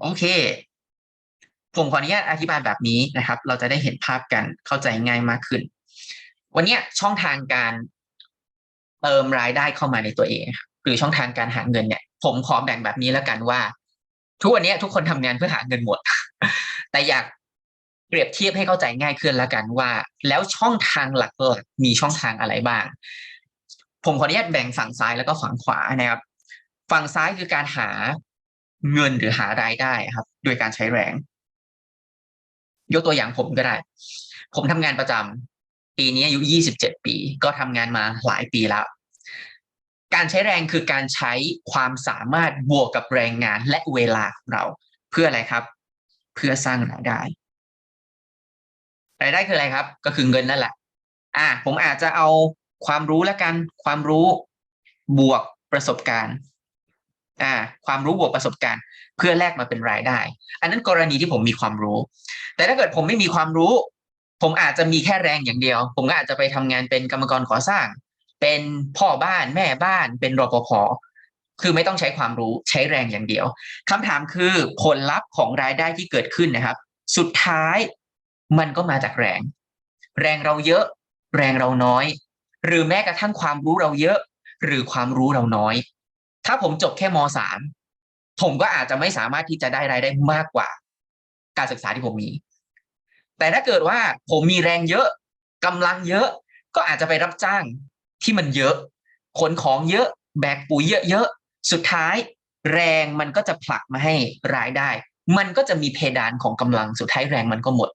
โอเค ผมขออนุญาตอธิบายแบบนี้นะครับ เราจะได้เห็นภาพกันเข้าใจง่ายมากขึ้น วันนี้ช่องทางการเติมรายได้เข้ามาในตัวเองหรือช่องทางการหาเงินเนี่ย ผมขอแบ่งแบบนี้แล้วกันว่า ทุกวันนี้ทุกคนทำงานเพื่อหาเงินหมด แต่อยากเปรียบเทียบให้เข้าใจง่ายขึ้นแล้วกันว่า แล้วช่องทางหลักๆมีช่องทางอะไรบ้าง ผมขออนุญาตแบ่งฝั่งซ้ายแล้วก็ฝั่งขวานะครับ ฝั่งซ้ายคือการหา เงินหรือหารายได้ครับ โดยการใช้แรง ยกตัวอย่างผมก็ได้ ผมทำงานประจำปีนี้อายุ 27 ปี ก็ทำงานมาหลายปีแล้ว การใช้แรงคือการใช้ความสามารถบวกกับแรงงานและเวลาของเรา เพื่ออะไรครับ เพื่อสร้างรายได้รายได้คืออะไรครับ ก็คือเงินนั่นแหละ อ่า ผมอาจจะเอาความรู้แล้วกันความรู้บวกประสบการณ์ อ่าความรู้บวกประสบการณ์ เพื่อแลกมาเป็นรายได้ อันนั้นกรณีที่ผมมีความรู้ แต่ถ้าเกิดผมไม่มีความรู้ ผมอาจจะมีแค่แรงอย่างเดียว ผมก็อาจจะไปทำงานเป็นกรรมกรก่อสร้าง เป็นพ่อบ้านแม่บ้าน เป็นรปภคือไม่ต้องใช้ความรู้ใช้แรงอย่างเดียวคำถามคือผลลัพธ์ของรายได้ที่เกิดขึ้นนะครับ สุดท้ายมันก็มาจากแรง แรงเราเยอะ แรงเราน้อย หรือแม้กระทั่งความรู้เราเยอะ หรือความรู้เราน้อย ถ้าผมจบแค่มสามผมก็อาจจะไม่สามารถที่จะได้รายได้มากกว่า การศึกษาที่ผมมี แต่ถ้าเกิดว่าผมมีแรงเยอะกำลังเยอะ ก็อาจจะไปรับจ้างที่มันเยอะ ขนของเยอะ แบกปุ๋ยเยอะๆ สุดท้ายแรงมันก็จะผลักมาให้รายได้ มันก็จะมีเพดานของกำลังสุดท้ายแรงมันก็หมด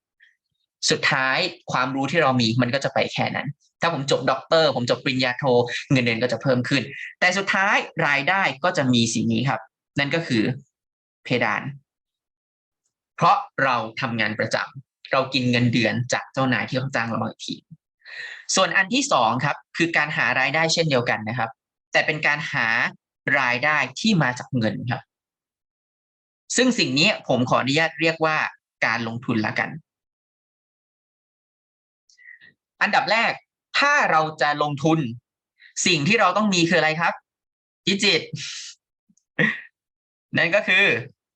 สุดท้ายความรู้ที่เรามีมันก็จะไปแค่นั้น ถ้าผมจบด็อกเตอร์ ผมจบปริญญาโท เงินเดือนก็จะเพิ่มขึ้น แต่สุดท้ายรายได้ก็จะมีสิ่งนี้ครับ นั่นก็คือเพดาน เพราะเราทำงานประจำเรากินเงินเดือนจากเจ้านายที่เขาจ้างเราบางที ส่วนอันที่สองครับ คือการหารายได้เช่นเดียวกันนะครับ แต่เป็นการหารายได้ที่มาจากเงินครับ ซึ่งสิ่งนี้ผมขออนุญาตเรียกว่าการลงทุนละกัน อันดับแรกถ้าเราจะลงทุน สิ่งที่เราต้องมีคืออะไรครับดิจิต นั่นก็คือ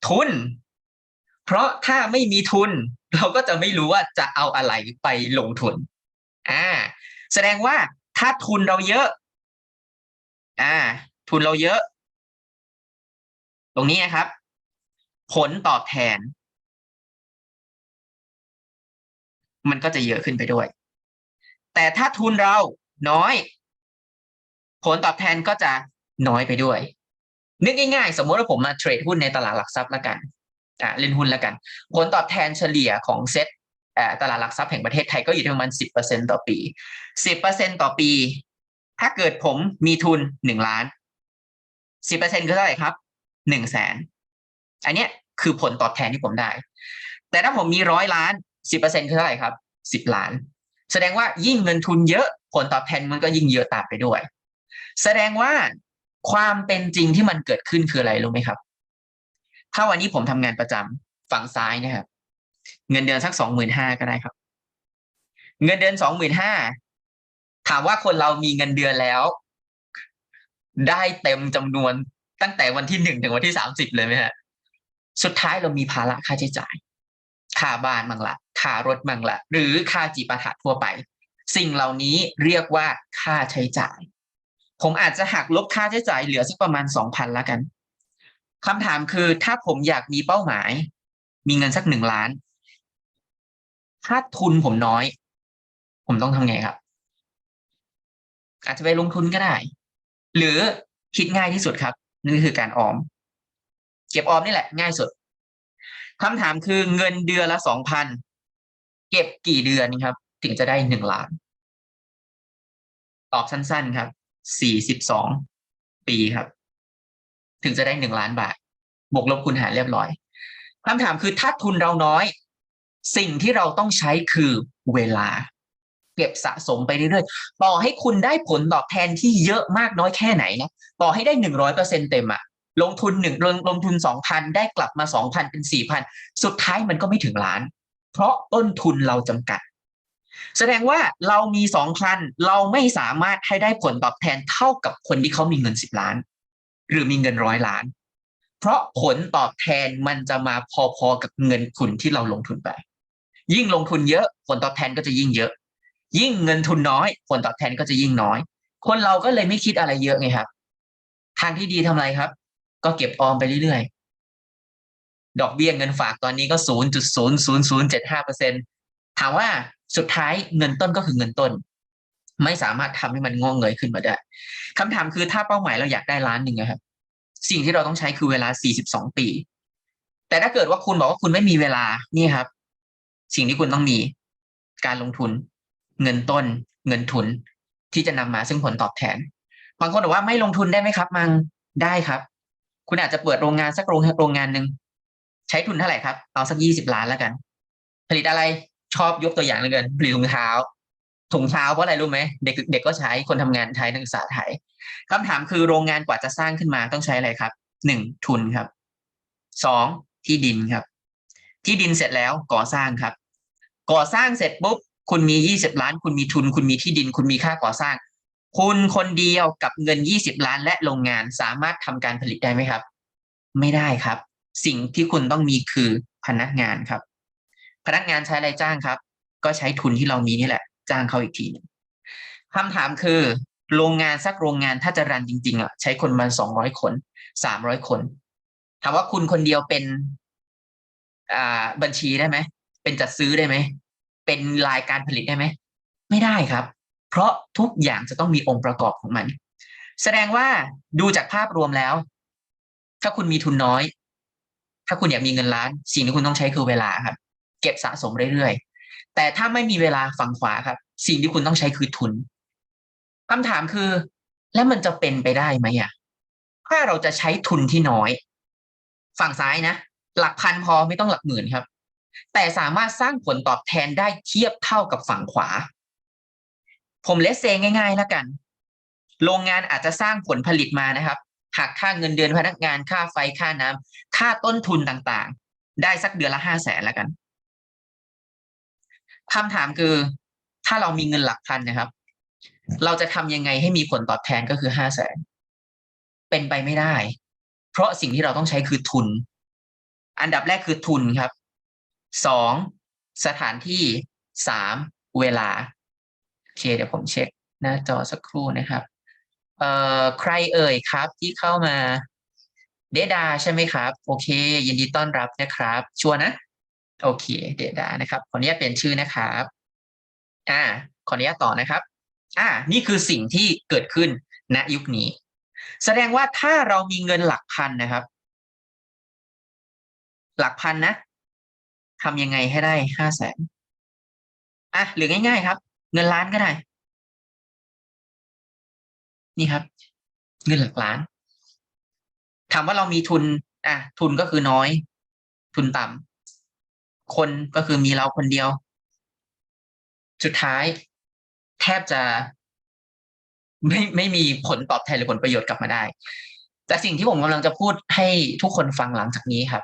ทุน เพราะถ้าไม่มีทุน เราก็จะไม่รู้ว่าจะเอาอะไรไปลงทุน อ่า แสดงว่าถ้าทุนเราเยอะ อ่า ทุนเราเยอะ ตรงนี้นะครับ ผลตอบแทน มันก็จะเยอะขึ้นไปด้วย แต่ถ้าทุนเราน้อย ผลตอบแทนก็จะน้อยไปด้วย นึกง่ายๆ สมมติว่าผมมาเทรดหุ้นในตลาดหลักทรัพย์แล้วกันอ่าเล่นหุ้นแล้วกัน ผลตอบแทนเฉลี่ยของเซ็ตตลาดหลักทรัพย์แห่งประเทศไทยก็อยู่ที่ประมาณสิบเปอร์เซ็นต่อปีสิบเปอร์เซ็นต่อปี ถ้าเกิดผมมีทุนหนึ่งล้านสิบเปอร์เซ็นคือเท่าไหร่ครับหนึ่งแสน อันเนี้ยคือผลตอบแทนที่ผมได้ แต่ถ้าผมมีร้อยล้านสิบเปอร์เซ็นคือเท่าไหร่ครับสิบล้าน แสดงว่ายิ่งเงินทุนเยอะผลตอบแทนมันก็ยิ่งเยอะตามไปด้วย แสดงว่าความเป็นจริงที่มันเกิดขึ้นคืออะไรรู้ไหมครับ ถ้าวันนี้ผมทำงานประจำฝั่งซ้ายนะครับ เงินเดือนสักสองหมื่นห้าก็ได้ครับ เงินเดือนสองหมื่นห้าถามว่าคนเรามีเงินเดือนแล้ว ได้เต็มจำนวนตั้งแต่วันที่หนึ่งถึงวันที่สามสิบเลยไหมฮะสุดท้ายเรามีภาระค่าใช้จ่ายค่าบ้านบางละ ค่ารถบางละ หรือค่าจีปาถะทั่วไป สิ่งเหล่านี้เรียกว่าค่าใช้จ่าย ผมอาจจะหักลบค่าใช้จ่ายเหลือสักประมาณสองพันละกันคำถามคือถ้าผมอยากมีเป้าหมาย มีเงินสักหนึ่งล้าน ถ้าทุนผมน้อย ผมต้องทำไงครับ อาจจะไปลงทุนก็ได้ หรือคิดง่ายที่สุดครับนั่นคือการออม เก็บออมนี่แหละ ง่ายสุดคำถามคือเงินเดือนละสองพัน เก็บกี่เดือนครับ ถึงจะได้หนึ่งล้าน ตอบสั้น ๆครับสี่สิบสองปีครับ ถึงจะได้หนึ่งล้านบาท บวกลบคูณหารเรียบร้อยคำถามคือถ้าทุนเราน้อย สิ่งที่เราต้องใช้คือเวลา เก็บสะสมไปเรื่อยๆต่อให้คุณได้ผลตอบแทนที่เยอะมากน้อยแค่ไหนนะต่อให้ได้หนึ่งร้อยเปอร์เซ็นเต็มอะลงทุนหนึ่งลงลงทุนสองพันได้กลับมาสองพันเป็นสี่พันสุดท้ายมันก็ไม่ถึงล้าน เพราะต้นทุนเราจำกัด แสดงว่าเรามีสองพันเราไม่สามารถให้ได้ผลตอบแทนเท่ากับคนที่เขามีเงินสิบล้าน หรือมีเงินร้อยล้าน เพราะผลตอบแทนมันจะมาพอๆกับเงินทุนที่เราลงทุนไป ยิ่งลงทุนเยอะผลตอบแทนก็จะยิ่งเยอะ ยิ่งเงินทุนน้อย ผลตอบแทนก็จะยิ่งน้อย คนเราก็เลยไม่คิดอะไรเยอะไงครับ ทางที่ดีทำอะไรครับ ก็เก็บออมไปเรื่อยๆ ดอกเบี้ยเงินฝากตอนนี้ก็ศูนย์จุดศูนย์ศูนย์ศูนย์เจ็ดห้าเปอร์เซ็นถามว่าสุดท้ายเงินต้นก็คือเงินต้น ไม่สามารถทำให้มันงอกเงยขึ้นมาได้คำถามคือถ้าเป้าหมายเราอยากได้ล้านหนึ่งนะครับ สิ่งที่เราต้องใช้คือเวลา42ปี แต่ถ้าเกิดว่าคุณบอกว่าคุณไม่มีเวลานี่ครับ สิ่งที่คุณต้องมีการลงทุน เงินต้น เงินทุนที่จะนำมาซึ่งผลตอบแทนบางคนบอกว่าไม่ลงทุนได้ไหมครับ มังได้ครับ คุณอาจจะเปิดโรงงานสักโรงโรงงานหนึ่ง ใช้ทุนเท่าไหร่ครับเอาสักยี่สิบล้านแล้วกัน ผลิตอะไรชอบยกตัวอย่างเหลยเกินผลิตถุงเท้าถุงเท้าเพราะอะไรรู้ไหมเด็กเด็กก็ใช้คนทำงานไทยนักศึกษาไทยคำถามคือโรงงานกว่าจะสร้างขึ้นมาต้องใช้อะไรครับหนึ่งทุนครับสองที่ดินครับ ที่ดินเสร็จแล้วก่อสร้างครับ ก่อสร้างเสร็จปุ๊บคุณมียี่สิบล้าน คุณมีทุน คุณมีที่ดิน คุณมีค่าก่อสร้าง คุณคนเดียวกับเงินยี่สิบล้านและโรงงานสามารถทำการผลิตได้ไหมครับ ไม่ได้ครับ สิ่งที่คุณต้องมีคือพนักงานครับ พนักงานใช้อะไรจ้างครับ ก็ใช้ทุนที่เรามีนี่แหละ จ้างเขาอีกทีหนึงคำถามคือ โรงงานสักโรงงานถ้าจะรันจริง ๆอะใช้คนมาสองร้อยคนสามร้อยคนถามว่าคุณคนเดียวเป็น อ่าบัญชีได้ไหมเป็นจัดซื้อได้ไหมเป็นรายการผลิตได้ไหมไม่ได้ครับ เพราะทุกอย่างจะต้องมีองค์ประกอบของมัน แสดงว่าดูจากภาพรวมแล้ว ถ้าคุณมีทุนน้อย ถ้าคุณอยากมีเงินล้าน สิ่งที่คุณต้องใช้คือเวลาครับ เก็บสะสมเรื่อยๆ แต่ถ้าไม่มีเวลาฝั่งขวาครับ สิ่งที่คุณต้องใช้คือทุนคำถามคือ แล้วมันจะเป็นไปได้ไหมอะถ้าเราจะใช้ทุนที่น้อย ฝั่งซ้ายนะ หลักพันพอไม่ต้องหลักหมื่นครับ แต่สามารถสร้างผลตอบแทนได้เทียบเท่ากับฝั่งขวา ผมเลสเซง่าย ๆ แล้วกัน โรงงานอาจจะสร้างผลผลิตมานะครับ หักค่าเงินเดือนพนักงานค่าไฟค่าน้ำค่าต้นทุนต่างๆ ได้สักเดือนละห้าแสนแล้วกันคำถามคือ ถ้าเรามีเงินหลักพันนะครับ เราจะทำยังไงให้มีผลตอบแทนก็คือห้าแสนเป็นไปไม่ได้ เพราะสิ่งที่เราต้องใช้คือทุน อันดับแรกคือทุนครับสองสถานที่สามเวลาโอเคเดี๋ยวผมเช็คหน้าจอสักครู่นะครับ เอ่อใครเอ่ยครับที่เข้ามา เดดาใช่ไหมครับ โอเค ยินดีต้อนรับนะครับ ชัวนะ โอเค เดดานะครับขออนุญาตเปลี่ยนชื่อนะครับ อ่าขออนุญาตต่อนะครับ อ่า นี่คือสิ่งที่เกิดขึ้นณยุคนี้ แสดงว่าถ้าเรามีเงินหลักพันนะครับ หลักพันนะทำยังไงให้ได้ห้าแสนอะหรือง่าย ๆ ครับ เงินล้านก็ได้ นี่ครับ เงินหลักล้านถามว่าเรามีทุน อะ ทุนก็คือน้อย ทุนต่ำคนก็คือมีเราคนเดียว สุดท้าย แทบจะ ไม่ไม่มีผลตอบแทนหรือผลประโยชน์กลับมาได้ แต่สิ่งที่ผมกำลังจะพูดให้ทุกคนฟังหลังจากนี้ครับ